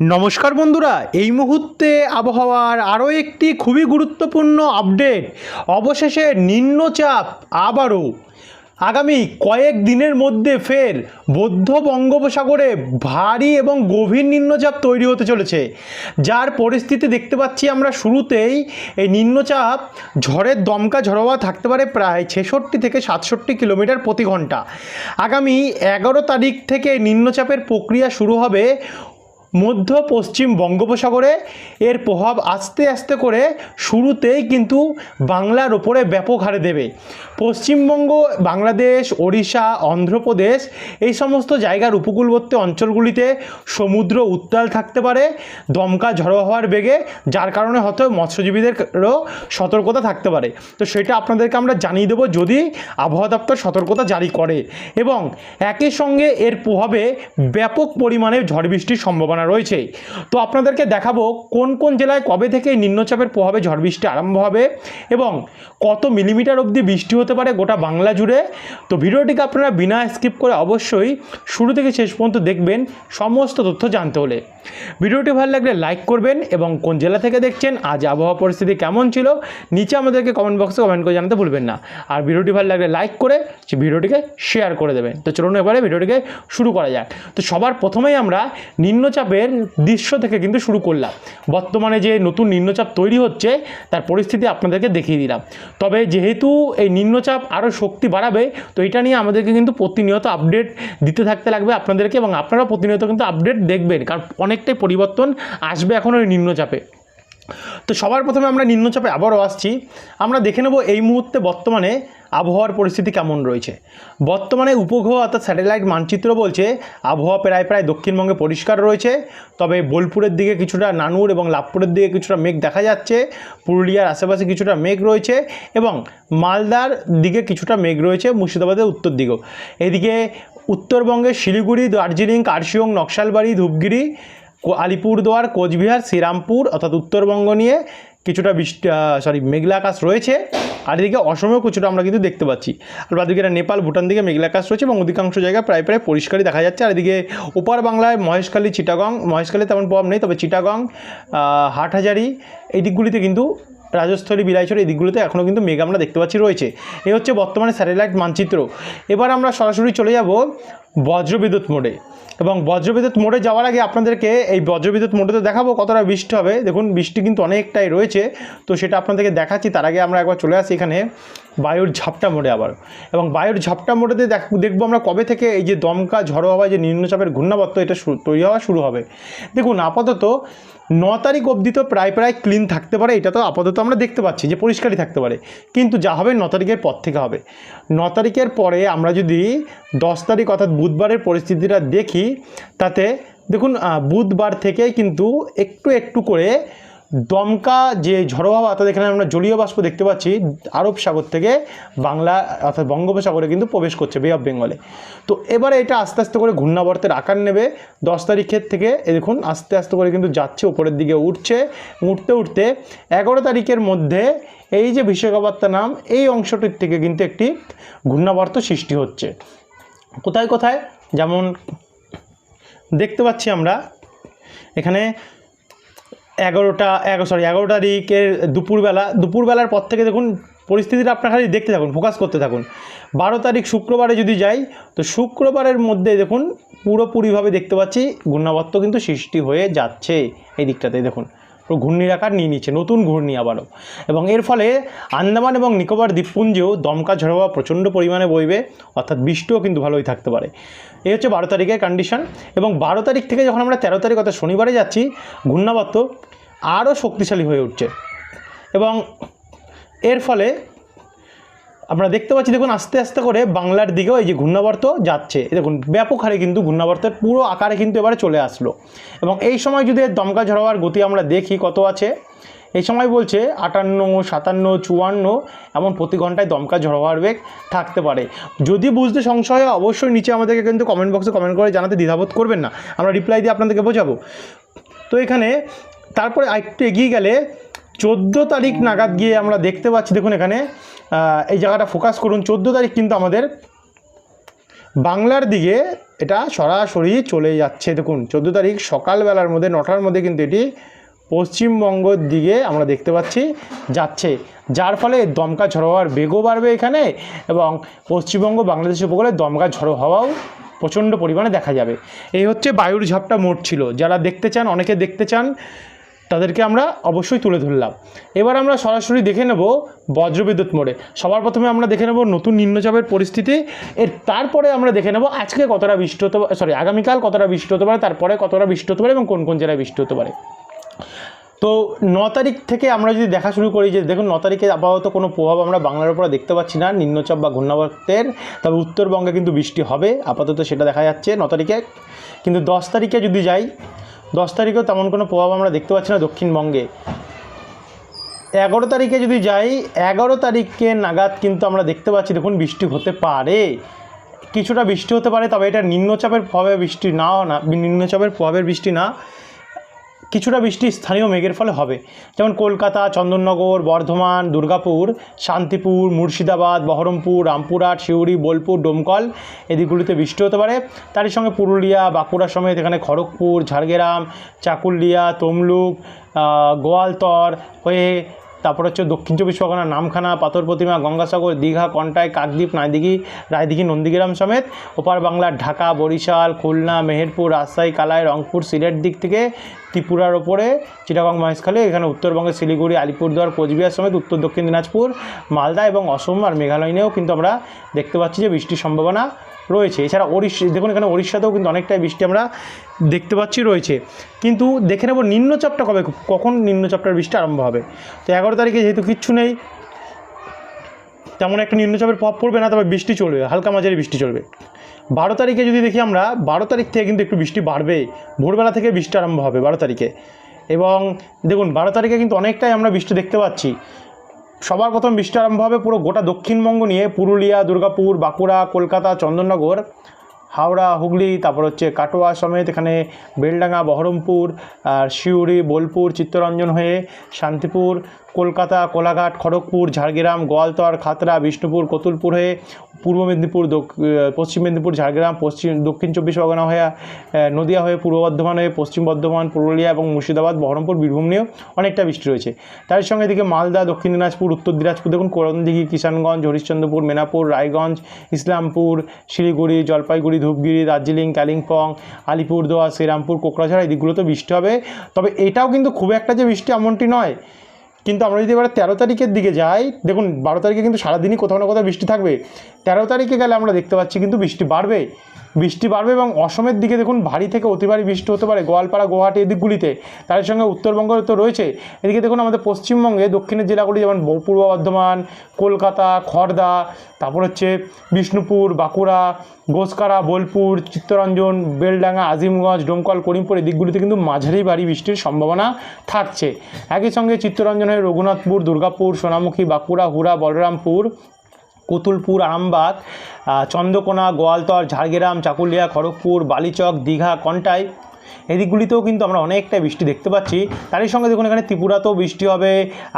নমস্কার বন্ধুরা, এই মুহূর্তে আবহাওয়ার আরও একটি খুবই গুরুত্বপূর্ণ আপডেট, অবশেষে নিম্নচাপ আবারও। আগামী কয়েক দিনের মধ্যে ফের বৌদ্ধ বঙ্গোপসাগরে ভারী এবং গভীর নিম্নচাপ তৈরি হতে চলেছে। যার পরিস্থিতি দেখতে পাচ্ছি আমরা শুরুতেই। এই নিম্নচাপ ঝড়ের দমকা ঝড়োয়া থাকতে পারে প্রায় ছেষট্টি থেকে সাতষট্টি কিলোমিটার প্রতি ঘণ্টা। আগামী এগারো তারিখ থেকে নিম্নচাপের প্রক্রিয়া শুরু হবে মধ্য পশ্চিম বঙ্গোপসাগরে এর প্রভাব আস্তে আস্তে করে শুরুতেই কিন্তু বাংলার ওপরে ব্যাপক হারে দেবে। পশ্চিমবঙ্গ, বাংলাদেশ, ওড়িশা, অন্ধ্রপ্রদেশ এই সমস্ত জায়গার উপকূলবর্তী অঞ্চলগুলিতে সমুদ্র উত্তাল থাকতে পারে, দমকা ঝড়ো হওয়ার বেগে, যার কারণে হয়তো মৎস্যজীবীদেরও সতর্কতা থাকতে পারে। তো সেটা আপনাদেরকে আমরা জানিয়ে দেবো যদি আবহাওয়া দপ্তর সতর্কতা জারি করে। এবং একই সঙ্গে এর প্রভাবে ব্যাপক পরিমাণে ঝড় বৃষ্টির সম্ভাবনা রয়েছে তো আপনাদেরকে দেখাবো কোন কোন জেলায় কবে থেকে নিম্নচাপের প্রভাবে ঝড় বৃষ্টি আরম্ভ হবে এবং কত মিলিমিটার অবধি বৃষ্টি হতে পারে গোটা বাংলা জুড়ে। তো ভিডিওটিকে আপনারা বিনা স্কিপ করে অবশ্যই শুরু থেকে শেষ পর্যন্ত দেখবেন, সমস্ত তথ্য জানতে হলে। ভিডিওটি ভালো লাগলে লাইক করবেন এবং কোন জেলা থেকে দেখছেন, আজ আবহাওয়া পরিস্থিতি কেমন ছিল, নিচে আমাদেরকে কমেন্ট বক্সে কমেন্ট করে জানাতে ভুলবেন না। আর ভিডিওটি ভালো লাগলে লাইক করে সে ভিডিওটিকে শেয়ার করে দেবেন। তো চলুন এবারে ভিডিওটিকে শুরু করা যাক। তো সবার প্রথমেই আমরা নিম্নচাপের দৃশ্য থেকে কিন্তু শুরু করলাম। বর্তমানে যে নতুন নিম্নচাপ তৈরি হচ্ছে, তার পরিস্থিতি আপনাদেরকে দেখিয়ে দিলাম। তবে যেহেতু এই নিম্নচাপ আরও শক্তি বাড়াবে, তো এটা নিয়ে আমাদেরকে কিন্তু প্রতিনিয়ত আপডেট দিতে থাকতে লাগবে আপনাদেরকে এবং আপনারা প্রতিনিয়ত কিন্তু আপডেট দেখবেন। কারণ অনেকটাই পরিবর্তন আসবে এখন ওই নিম্নচাপে। তো সবার প্রথমে আমরা নিম্নচাপে আবারও আসছি। আমরা দেখে নেব এই মুহূর্তে বর্তমানে আবহাওয়ার পরিস্থিতি কেমন রয়েছে। বর্তমানে উপগ্রহ অর্থাৎ স্যাটেলাইট মানচিত্র বলছে, আবহাওয়া প্রায় প্রায় দক্ষিণবঙ্গে পরিষ্কার রয়েছে। তবে বোলপুরের দিকে কিছুটা নানুর এবং লাভপুরের দিকে কিছুটা মেঘ দেখা যাচ্ছে। পুরুলিয়ার আশেপাশে কিছুটা মেঘ রয়েছে এবং মালদার দিকে কিছুটা মেঘ রয়েছে, মুর্শিদাবাদের উত্তর দিকেও। এদিকে উত্তরবঙ্গের শিলিগুড়ি, দার্জিলিং কার্শিয়ং নকশালবাড়ি, ধূপগিরি আলিপুরদুয়ার, কোচবিহার, শ্রীরামপুর অর্থাৎ উত্তরবঙ্গ নিয়ে কিছুটা বৃষ্টি সরি মেঘলা আকাশ রয়েছে। আর এদিকে অসমেও কিছুটা আমরা কিন্তু দেখতে পাচ্ছি। আর বাদিকে নেপাল, ভুটান দিকে মেঘলা আকাশ রয়েছে এবং অধিকাংশ জায়গায় প্রায় প্রায় পরিষ্কারই দেখা যাচ্ছে। আর এদিকে ওপার বাংলায় মহেশখালী, চিটাগং মহেশখালী তেমন প্রভাব নেই, তবে চিটাগং হাটহাজারি এই দিকগুলিতে কিন্তু রাজস্থলী, বিলাইচর এই দিকগুলোতে এখনও কিন্তু মেঘ আমরা দেখতে পাচ্ছি রয়েছে। এই হচ্ছে বর্তমানে স্যাটেলাইট মানচিত্র। এবার আমরা সরাসরি চলে যাব বজ্রবিদ্যুৎ মোডে। এবং বজ্রবিদ্যুৎ মোডে যাওয়ার আগে আপনাদেরকে এই বজ্রবিদ্যুৎ মোডেতে দেখাবো কতটা বৃষ্টি হবে। দেখুন, বৃষ্টি কিন্তু অনেকটাই রয়েছে। তো সেটা আপনাদেরকে দেখাচ্ছি, তার আগে আমরা একবার চলে আসি এখানে বায়ুর ঝাপটা মোডে আবার। এবং বায়ুর ঝাপটা মোডেতে দেখ, দেখব আমরা কবে থেকে এই যে দমকা, ঝড়ো হওয়া, যে নিম্নচাপের ঘূর্ণাবর্ত, এটা তৈরি হওয়া শুরু হবে। দেখুন, আপাতত ন তারিখ অবধি তো প্রায় প্রায় ক্লিন থাকতে পারে। এটা তো আপাতত আমরা দেখতে পাচ্ছি যে পরিষ্কারই থাকতে পারে। কিন্তু যা হবে ন তারিখের পর থেকে হবে। ন তারিখের পরে আমরা যদি দশ তারিখ অর্থাৎ বুধবারের পরিস্থিতিটা দেখি, তাতে দেখুন বুধবার থেকে কিন্তু একটু একটু করে দমকা যে ঝড়ো হাওয়া, অর্থাৎ এখানে আমরা জলীয় বাষ্প দেখতে পাচ্ছি, আরব সাগর থেকে বাংলা, অর্থাৎ বঙ্গোপসাগরে কিন্তু প্রবেশ করছে বে অফ বেঙ্গলে তো এবারে এটা আস্তে আস্তে করে ঘূর্ণাবর্তের আকার নেবে, দশ তারিখের থেকে এ দেখুন, আস্তে আস্তে করে কিন্তু যাচ্ছে, উপরের দিকে উঠছে, উঠতে উঠতে এগারো তারিখের মধ্যে এই যে বিশ্বকাপাত্তা নাম এই অংশটির থেকে কিন্তু একটি ঘূর্ণাবর্ত সৃষ্টি হচ্ছে। কোথায় কোথায়? যেমন দেখতে পাচ্ছি আমরা এখানে এগারোটা, এগারো সরি এগারো তারিখের দুপুরবেলা, দুপুরবেলার পর থেকে দেখুন পরিস্থিতিটা আপনার খালি দেখতে থাকুন ফোকাস করতে থাকুন। বারো তারিখ শুক্রবারে যদি যাই, তো শুক্রবারের মধ্যে দেখুন পুরোপুরিভাবে দেখতে পাচ্ছি ঘূর্ণাবর্ত কিন্তু সৃষ্টি হয়ে যাচ্ছে এই দিকটাতে দেখুন। ঘূর্ণির আকার নিয়ে নিচ্ছে, নতুন ঘূর্ণি আবারও। এবং এর ফলে আন্দামান এবং নিকোবর দ্বীপপুঞ্জেও দমকা ঝড় হওয়া প্রচণ্ড পরিমাণে বইবে, অর্থাৎ বৃষ্টিও কিন্তু ভালোই থাকতে পারে। এই হচ্ছে বারো তারিখের কন্ডিশন এবং বারো তারিখ থেকে যখন আমরা তেরো তারিখ অর্থাৎ শনিবারে যাচ্ছি, ঘূর্ণাবর্ত আরও শক্তিশালী হয়ে উঠছে। এবং এর ফলে আমরা দেখতে পাচ্ছি, দেখুন, আস্তে আস্তে করে বাংলার দিকেও এই যে ঘূর্ণাবর্ত যাচ্ছে। দেখুন, ব্যাপক হারে কিন্তু ঘূর্ণাবর্তের পুরো আকারে কিন্তু এবারে চলে আসলো। এবং এই সময় যদি দমকা ঝড়াবার গতি আমরা দেখি, কত আছে? এই সময় বলছে আটান্ন, সাতান্ন, চুয়ান্ন, এমন প্রতি ঘন্টায় দমকা ঝড়োয়ার বেগ থাকতে পারে। যদি বুঝতে সংশয় হয়, অবশ্যই নিচে আমাদেরকে কিন্তু কমেন্ট বক্সে কমেন্ট করে জানাতে দ্বিধাবোধ করবেন না। আমরা রিপ্লাই দিয়ে আপনাদেরকে বোঝাবো। তো এখানে তারপরে একটু এগিয়ে গেলে চোদ্দ তারিখ নাগাদ গিয়ে আমরা দেখতে পাচ্ছি, দেখুন এখানে এই জায়গাটা ফোকাস করুন। চোদ্দ তারিখ কিন্তু আমাদের বাংলার দিকে এটা সরাসরি চলে যাচ্ছে। দেখুন, চোদ্দ তারিখ সকালবেলার মধ্যে, নটার মধ্যে কিন্তু এটি পশ্চিমবঙ্গর দিকে আমরা দেখতে পাচ্ছি যাচ্ছে। যার ফলে দমকা ঝড়ো হওয়ার বেগও বাড়বে এখানে এবং পশ্চিমবঙ্গ বাংলাদেশ উপকূলে দমকা ঝড়ো হওয়াও প্রচণ্ড পরিমাণে দেখা যাবে। এই হচ্ছে বায়ুর ঝাপটা মোট ছিল। যারা দেখতে চান, অনেকে দেখতে চান তাদেরকে আমরা অবশ্যই তুলে ধরলাম। এবার আমরা সরাসরি দেখে নেব বজ্রবিদ্যুৎ মোড়ে। সবার প্রথমে আমরা দেখে নেব নতুন নিম্নচাপের পরিস্থিতি। এর তারপরে আমরা দেখে নেব আজকে কতটা বৃষ্টি হতে পারে সরি আগামীকাল কতটা বৃষ্টি হতে পারে, তারপরে কতটা বৃষ্টি হতে পারে এবং কোন কোন জেলায় বৃষ্টি হতে পারে। তো ন তারিখ থেকে আমরা যদি দেখা শুরু করি যে, দেখুন, ন তারিখে আপাতত কোনো প্রভাব আমরা বাংলার উপরে দেখতে পাচ্ছি না। নিম্নচাপ বা ঘূর্ণাবর্তের, তবে উত্তরবঙ্গে কিন্তু বৃষ্টি হবে। আপাতত সেটা দেখা যাচ্ছে ন তারিখে। কিন্তু দশ তারিখে যদি যাই দশ তারিখেও তেমন কোনো প্রভাব আমরা দেখতে পাচ্ছি না দক্ষিণবঙ্গে। এগারো তারিখে যদি যাই, এগারো তারিখে নাগাদ কিন্তু আমরা দেখতে পাচ্ছি, দেখুন, বৃষ্টি হতে পারে। কিছুটা বৃষ্টি হতে পারে, তবে এটা নিম্নচাপের প্রভাবে বৃষ্টি না না, নিম্নচাপের প্রভাবের বৃষ্টি না। কিছুটা বৃষ্টি স্থানীয় মেঘের ফলে হবে। যেমন কলকাতা, চন্দননগর, বর্ধমান, দুর্গাপুর, শান্তিপুর, মুর্শিদাবাদ, বহরমপুর, রামপুরহাট, সিউড়ি, বোলপুর, ডোমকল এদিকগুলিতে বৃষ্টি হতে পারে। তারই সঙ্গে পুরুলিয়া, বাঁকুড়া সমেত এখানে খড়গপুর, ঝাড়গ্রাম, চাকুলিয়া, তমলুক গোয়ালতর হয়ে তারপর হচ্ছে দক্ষিণ চব্বিশ পরগনা নামখানা, পাথর প্রতিমা, গঙ্গাসাগর, দীঘা, কন্টাই, কাকদ্বীপ, নাইদিঘি, রায়দিঘি, নন্দীগ্রাম সমেত ওপার বাংলার ঢাকা, বরিশাল, খুলনা, মেহেরপুর, রাজশাহী, কালাই, রংপুর, সিলেট দিক থেকে ত্রিপুরার ওপরে চিটাগং মহেশখালী, এখানে উত্তরবঙ্গের শিলিগুড়ি, আলিপুরদুয়ার, কোচবিহার সমেত উত্তর দক্ষিণ দিনাজপুর, মালদা এবং অসম আর মেঘালয় নিয়েও কিন্তু আমরা দেখতে পাচ্ছি যে বৃষ্টির সম্ভাবনা রয়েছে। এছাড়া ওড়িশা, দেখুন এখানে ওড়িশাতেও কিন্তু অনেকটাই বৃষ্টি আমরা দেখতে পাচ্ছি রয়েছে। কিন্তু দেখে নেব নিম্নচাপটা কবে, কখন নিম্নচাপটার বৃষ্টি আরম্ভ হবে? তো এগারো তারিখে যেহেতু কিচ্ছু নেই, তেমন একটা নিম্নচাপের প্রভাব পড়বে না, তবে বৃষ্টি চলবে, হালকা মাঝারি বৃষ্টি চলবে। বারো তারিখে যদি দেখি আমরা, বারো তারিখ থেকে কিন্তু একটু বৃষ্টি বাড়বে। ভোরবেলা থেকে বৃষ্টি আরম্ভ হবে বারো তারিখে। এবং দেখুন, বারো তারিখে কিন্তু অনেকটাই আমরা বৃষ্টি দেখতে পাচ্ছি। সবার প্রথম হবে পুরো গোটা দক্ষিণবঙ্গ নিয়ে পুরুলিয়া, দুর্গাপুর, বাঁকুড়া, কলকাতা, চন্দননগর, হাওড়া, হুগলি, তারপর হচ্ছে কাটোয়া সমেত এখানে বেলডাঙ্গা, বহরমপুর, আর সিউড়ি, বোলপুর, চিত্তরঞ্জন হয়ে শান্তিপুর কলকাতা, কোলাঘাট, খড়গপুর, ঝাড়গ্রাম, গোয়ালতর, খাতড়া, বিষ্ণুপুর, কতুলপুর হয়ে পূর্ব মেদিনীপুর পশ্চিম মেদিনীপুর, ঝাড়গ্রাম, পশ্চিম, দক্ষিণ চব্বিশ পরগনা হয়ে নদিয়া হয়ে, পূর্ব বর্ধমান হয়ে, পশ্চিম বর্ধমান, পুরুলিয়া এবং মুর্শিদাবাদ, বহরমপুর, বীরভূম নিয়েও অনেকটা বৃষ্টি রয়েছে। তার সঙ্গে এদিকে মালদা, দক্ষিণ দিনাজপুর, উত্তর দিনাজপুর, দেখুন করণদিঘি কিষানগঞ্জ, হরিশ্চন্দ্রপুর, মেনাপুর, রায়গঞ্জ, ইসলামপুর, শিলিগুড়ি, জলপাইগুড়ি, ধূপগিরি, দার্জিলিং, কালিম্পং, আলিপুরদুয়ার, শ্রীরামপুর কোকরাঝাড় এই বৃষ্টি হবে। তবে এটাও কিন্তু খুব একটা যে বৃষ্টি এমনটি নয়। কিন্তু আমরা যদি এবার তেরো তারিখের দিকে যাই, দেখুন বারো তারিখে কিন্তু সারাদিনই কোথাও না কোথাও বৃষ্টি থাকবে। তেরো তারিখে গেলে আমরা দেখতে পাচ্ছি কিন্তু বৃষ্টি বাড়বে। বৃষ্টি বাড়বে এবং অসমের দিকে দেখুন ভারী থেকে অতি ভারী বৃষ্টি হতে পারে গোয়ালপাড়া, গুয়াহাটি এদিকগুলিতে। তার সঙ্গে উত্তরবঙ্গ তো রয়েছে। এদিকে দেখুন আমাদের পশ্চিমবঙ্গে দক্ষিণের জেলাগুলি যেমন পূর্ব বর্ধমান, কলকাতা খড়দা তারপর হচ্ছে বিষ্ণুপুর, বাঁকুড়া, গোসকারা, বোলপুর, চিত্তরঞ্জন, বেলডাঙ্গা, আজিমগঞ্জ, ডোমকল, করিমপুর এই দিকগুলিতে কিন্তু মাঝারি ভারী বৃষ্টির সম্ভাবনা থাকছে। একই সঙ্গে চিত্তরঞ্জন হয়ে রঘুনাথপুর, দুর্গাপুর, সোনামুখী, বাঁকুড়া, হুড়া, বলরামপুর, কুতুলপুর আরামবাগ চন্দ্রকোনা, গোয়ালতর, ঝাড়গ্রাম, চাকুলিয়া, খড়গপুর, বালিচক, দীঘা, কন্টাই এদিকগুলিতেও কিন্তু আমরা অনেকটা বৃষ্টি দেখতে পাচ্ছি। তারই সঙ্গে দেখুন এখানে ত্রিপুরাতেও বৃষ্টি হবে।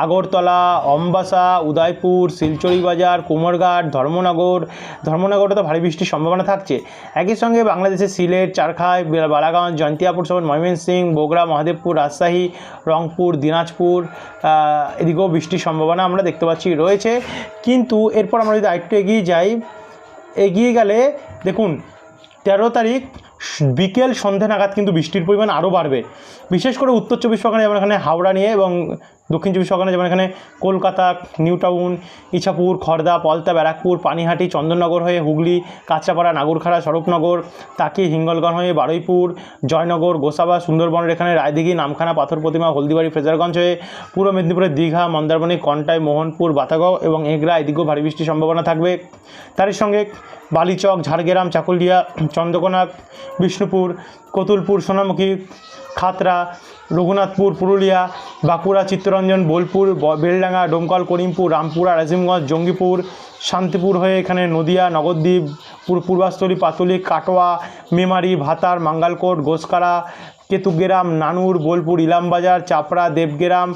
আগরতলা, অম্বাসা, উদয়পুর, শিলচরি বাজার, কুমারঘাট, ধর্মনগর। ধর্মনগরে তো ভারী বৃষ্টির সম্ভাবনা থাকছে। একই সঙ্গে বাংলাদেশের সিলেট, চারখাই বালাগঞ্জ, জয়ন্তিয়াপুর সহ ময়মনসিং বগুড়া, মহাদেবপুর, রাজশাহী, রংপুর, দিনাজপুর এদিকেও বৃষ্টির সম্ভাবনা আমরা দেখতে পাচ্ছি, রয়েছে। কিন্তু এরপর আমরা যদি আরেকটু এগিয়ে যাই, এগিয়ে গেলে দেখুন, তেরো তারিখ বিকেল সন্ধে নাগাদ কিন্তু বৃষ্টির পরিমাণ আরও বাড়বে। বিশেষ করে উত্তর চব্বিশ পরগনা যেমন এখানে হাওড়া নিয়ে এবং দক্ষিণ চব্বিশ পরগনা যেমন এখানে কলকাতা নিউ টাউন ইছাপুর খড়দা পলতা ব্যারাকপুর, পানিহাটি, চন্দননগর হয়ে হুগলি, কাঁচরাপাড়া, নাগরখাড়া, স্বরূপনগর, তাকি হিঙ্গলগঞ্জ হয়ে বারুইপুর, জয়নগর, গোসাবা, সুন্দরবনের এখানে রায়দিঘি, নামখানা, পাথর প্রতিমা, হলদিবাড়ি, ফ্রেজারগঞ্জ হয়ে পূর্ব মেদিনীপুরের দীঘা, মন্দারমণি, কন্টাই, মোহনপুর, বাতাগাঁও এবং এগরা, এদিকেও ভারী বৃষ্টির সম্ভাবনা থাকবে। তারই সঙ্গে বালিচক, ঝাড়গ্রাম, চাকুলিয়া, চন্দ্রকোনা, বিষ্ণুপুর, কতুলপুর, সোনামুখী, খাতরা, রঘুনাথপুর, পুরুলিয়া, বাঁকুড়া, চিত্তরঞ্জন, বোলপুর বেলডাঙ্গা, ডোমকল, করিমপুর, রামপুরা রাজিমগঞ্জ জঙ্গিপুর, শান্তিপুর হয়ে এখানে নদিয়া, নগরদ্বীপ পূর্বাস্থলী পাতুলি, কাটোয়া, মেমারি, ভাতার, মাঙ্গালকোট, গোসকারা কেতুগ্রাম, নানুর, বোলপুর, ইলামবাজার, চাপড়া, দেবগ্রাম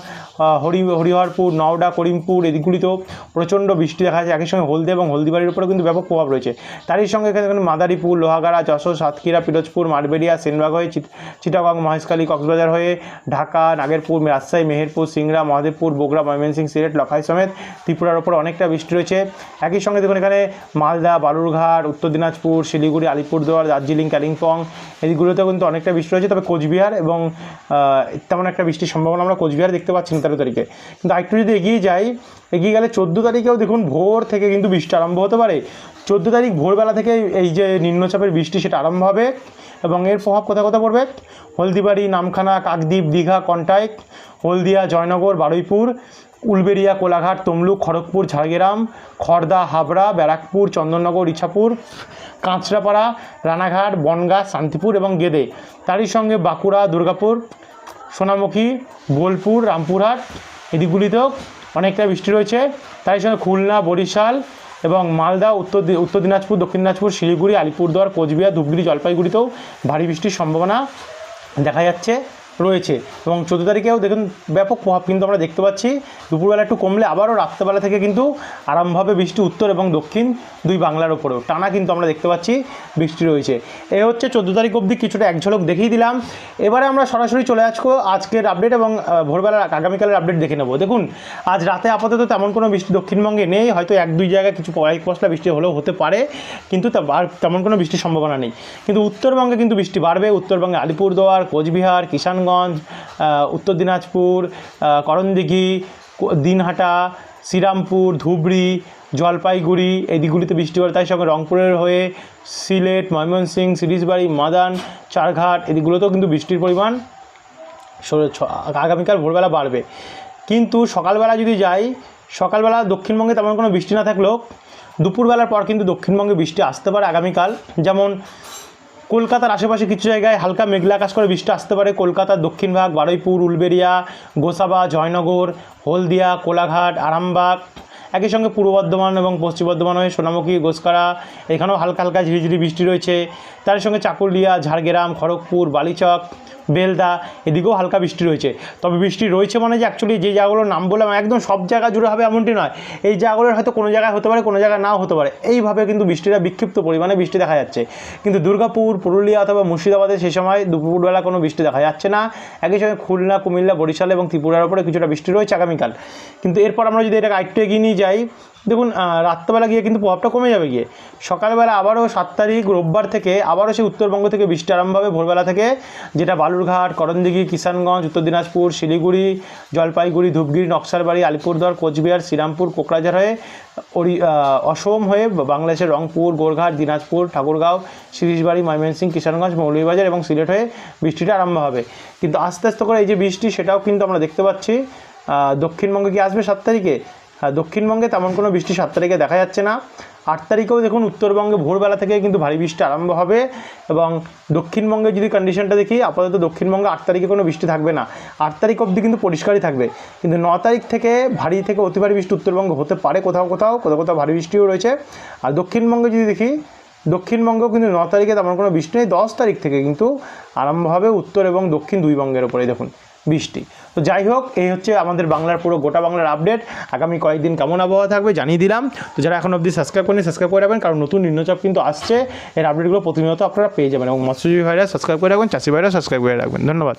হরি, হরিহরপুর, নওডা, করিমপুর এদিকগুলিতেও প্রচণ্ড বৃষ্টি দেখা যাচ্ছে। একই সঙ্গে হলদে এবং হলদিবাড়ির উপরেও কিন্তু ব্যাপক প্রভাব রয়েছে। তারই সঙ্গে এখানে মাদারীপুর, লোহাগাড়া, যশোর, সাতক্ষীরা, পিরোজপুর মারবেরিয়া সেনবাগ হয়ে চিট- চিটাগং, মহেশখালী, কক্সবাজার হয়ে ঢাকা, নাগেরপুর, রাজশাহী, মেহেরপুর, সিংড়া, মহাদেবপুর, বগুড়া, ময়মনসিংহ, সিলেট, লখাই সমেত ত্রিপুরার ওপর অনেকটা বৃষ্টি রয়েছে। একই সঙ্গে দেখুন এখানে মালদা, বালুরঘাট, উত্তর দিনাজপুর, শিলিগুড়ি, আলিপুরদুয়ার, দার্জিলিং, কালিম্পং এদিকগুলোতেও কিন্তু অনেকটা বৃষ্টি রয়েছে। তবে কোচবিহার এবং তেমন একটা বৃষ্টির সম্ভাবনা আমরা কোচবিহার দেখতে পাচ্ছি না তেরো তারিখে। কিন্তু আরেকটু যদি এগিয়ে যাই, এগিয়ে গেলে চোদ্দ তারিখেও দেখুন ভোর থেকে কিন্তু বৃষ্টি আরম্ভ হতে পারে। চোদ্দ তারিখ ভোরবেলা থেকে এই যে নিম্নচাপের বৃষ্টি সেটা আরম্ভ হবে এবং এর প্রভাব কোথায় কোথায় পড়বে? হলদিবাড়ি, নামখানা, কাকদ্বীপ, দীঘা, কন্টাইক, হলদিয়া, জয়নগর, বারুইপুর উলবেড়িয়া কোলাঘাট, তমলুক, খড়গপুর, ঝাড়গ্রাম খড়দা হাবড়া, ব্যারাকপুর, চন্দননগর, ইছাপুর, কাঁচরাপাড়া, রানাঘাট, বনগাঁ, শান্তিপুর এবং গেদে। তারই সঙ্গে বাঁকুড়া, দুর্গাপুর, সোনামুখী, বোলপুর, রামপুরহাট এদিকগুলিতেও অনেকটা বৃষ্টি রয়েছে। তারই সঙ্গে খুলনা, বরিশাল এবং মালদা, উত্তর উত্তর দিনাজপুর, দক্ষিণ দিনাজপুর, শিলিগুড়ি, আলিপুরদুয়ার, কোচবিহার, ধূপগুড়ি, জলপাইগুড়িতেও ভারী বৃষ্টির সম্ভাবনা দেখা যাচ্ছে। রয়েছে। এবং চোদ্দ তারিখেও দেখুন ব্যাপক প্রভাব কিন্তু আমরা দেখতে পাচ্ছি। দুপুরবেলা একটু কমলে আবারও রাত্রেবেলা থেকে কিন্তু আরামভাবে বৃষ্টি উত্তর এবং দক্ষিণ দুই বাংলার ওপরেও টানা কিন্তু আমরা দেখতে পাচ্ছি বৃষ্টি রয়েছে। এ হচ্ছে চোদ্দ তারিখ অবধি কিছুটা এক ঝলক দেখিয়ে দিলাম। এবারে আমরা সরাসরি চলে আসব আজকের আপডেট এবং আহ, ভোরবেলার আগামীকালের আপডেট দেখে নেব। দেখুন আজ রাতে আপাতত তেমন কোনো বৃষ্টি দক্ষিণবঙ্গে নেই। হয়তো এক দুই জায়গায় কিছু কয়েক পশলা বৃষ্টি হলেও হতে পারে কিন্তু আর তেমন কোনো বৃষ্টির সম্ভাবনা নেই। কিন্তু উত্তরবঙ্গে কিন্তু বৃষ্টি বাড়বে। উত্তরবঙ্গে আলিপুরদুয়ার কোচবিহার কিষানগঞ্জ আহ, উত্তর দিনাজপুর করণদিঘি দিনহাটা শ্রীরামপুর ধুবড়ি জলপাইগুড়ি এই দিকগুলিতে বৃষ্টি পড়ে তাই সঙ্গে রংপুরের হয়ে সিলেট ময়মনসিংহ সিরিজবাড়ি মাদান চারঘাট এদিকগুলোতেও কিন্তু বৃষ্টির পরিমাণ আগামীকাল ভোরবেলা বাড়বে। কিন্তু সকালবেলা যদি যাই সকালবেলা দক্ষিণবঙ্গে তেমন কোনো বৃষ্টি না থাকলেও দুপুরবেলার পর কিন্তু দক্ষিণবঙ্গে বৃষ্টি আসতে পারে আগামীকাল। যেমন কলকাতার আশেপাশে কিছু জায়গায় হালকা মেঘলা আকাশ করে বৃষ্টি আসতে পারে। কলকাতার দক্ষিণ ভাগ, বারুইপুর উলবেরিয়া গোসাবা, জয়নগর, হলদিয়া, কোলাঘাট, আরামবাগ, একই সঙ্গে পূর্ব বর্ধমান এবং পশ্চিম বর্ধমান হয়ে সোনামুখী গোসকারা এখানেও হালকা হালকা ঝিরিঝিরি বৃষ্টি রয়েছে। তার সঙ্গে চাকুলিয়া, ঝাড়গ্রাম, খড়গপুর, বালিচক বেলদা, এদিকেও হালকা বৃষ্টি রয়েছে। তবে বৃষ্টি রয়েছে মানে যে অ্যাকচুয়ালি যে জায়গাগুলোর নাম বললাম, একদম সব জায়গা জুড়ে হবে এমনটি নয়। এই জায়গাগুলোর হয়তো কোনো জায়গায় হতে পারে, কোনো জায়গায় নাও হতে পারে। এইভাবে কিন্তু বৃষ্টিটা বিক্ষিপ্ত পরিমাণে বৃষ্টি দেখা যাচ্ছে। কিন্তু দুর্গাপুর, পুরুলিয়া অথবা মুর্শিদাবাদে সেই সময় দুপুরবেলা কোনো বৃষ্টি দেখা যাচ্ছে না। একই সঙ্গে খুলনা, কুমিল্লা, বরিশাল এবং ত্রিপুরার উপরে কিছুটা বৃষ্টি রয়েছে আগামীকাল। কিন্তু এরপর আমরা যদি এটাকে আরেকটু এগিয়ে নিয়ে যাই দেখুন রাত্রেবেলা গিয়ে কিন্তু প্রভাবটা কমে যাবে গিয়ে। সকালবেলা আবারও সাত তারিখ রোববার থেকে আবারও সেই উত্তরবঙ্গ থেকে বৃষ্টি আরম্ভ হবে। ভোরবেলা থেকে যেটা বালুরঘাট, করণদিঘি, কিষানগঞ্জ, উত্তর দিনাজপুর, শিলিগুড়ি, জলপাইগুড়ি, ধূপগিরি, নকশালবাড়ি, আলিপুরদুয়ার, কোচবিহার, শ্রীরামপুর কোকরাঝার হয়ে ওড়ি অসম হয়ে বাংলাদেশের রংপুর, গোরঘাট, দিনাজপুর, ঠাকুরগাঁও শিরিশবাড়ি ময়মনসিংহ, কিষানগঞ্জ, মৌলভীবাজার এবং সিলেট হয়ে বৃষ্টিটা আরম্ভ হবে। কিন্তু আস্তে আস্তে করে এই যে বৃষ্টি, সেটাও কিন্তু আমরা দেখতে পাচ্ছি। দক্ষিণবঙ্গে কি আসবে সাত তারিখে? দক্ষিণবঙ্গে তেমন কোনো বৃষ্টি সাত তারিখে দেখা যাচ্ছে না। আট তারিখেও দেখুন উত্তরবঙ্গে ভোরবেলা থেকে কিন্তু ভারী বৃষ্টি আরম্ভ হবে এবং দক্ষিণবঙ্গে যদি কন্ডিশনটা দেখি, আপাতত দক্ষিণবঙ্গে আট তারিখে কোনো বৃষ্টি থাকবে না। আট তারিখ অবধি কিন্তু পরিষ্কারই থাকবে। কিন্তু ন তারিখ থেকে ভারী থেকে অতি ভারী বৃষ্টি উত্তরবঙ্গে হতে পারে কোথাও কোথাও কোথাও কোথাও ভারী বৃষ্টিও রয়েছে। আর দক্ষিণবঙ্গে যদি দেখি, দক্ষিণবঙ্গেও কিন্তু ন তারিখে তেমন কোনো বৃষ্টি নেই। দশ তারিখ থেকে কিন্তু আরম্ভ হবে উত্তর এবং দক্ষিণ দুই বঙ্গের ওপরে দেখুন বৃষ্টি। তো যাই হোক এই হচ্ছে আমাদের বাংলার পুরো গোটা বাংলার আপডেট আগামী কয়েকদিন কেমন আবহাওয়া থাকবে জানিয়ে দিলাম। তো যারা এখন অবধি সাবস্ক্রাইব করেন সাবস্ক্রাইব করে রাখবেন, কারণ নতুন নিম্নচাপ কিন্তু আসছে। এর আপডেটগুলো প্রতিনিয়ত আপনারা পেয়ে যাবেন এবং মৎস্যজীবী ভাইরা সাবস্ক্রাইব করে রাখবেন, চাষি ভাইরা সাবস্ক্রাইব করে রাখবেন। ধন্যবাদ।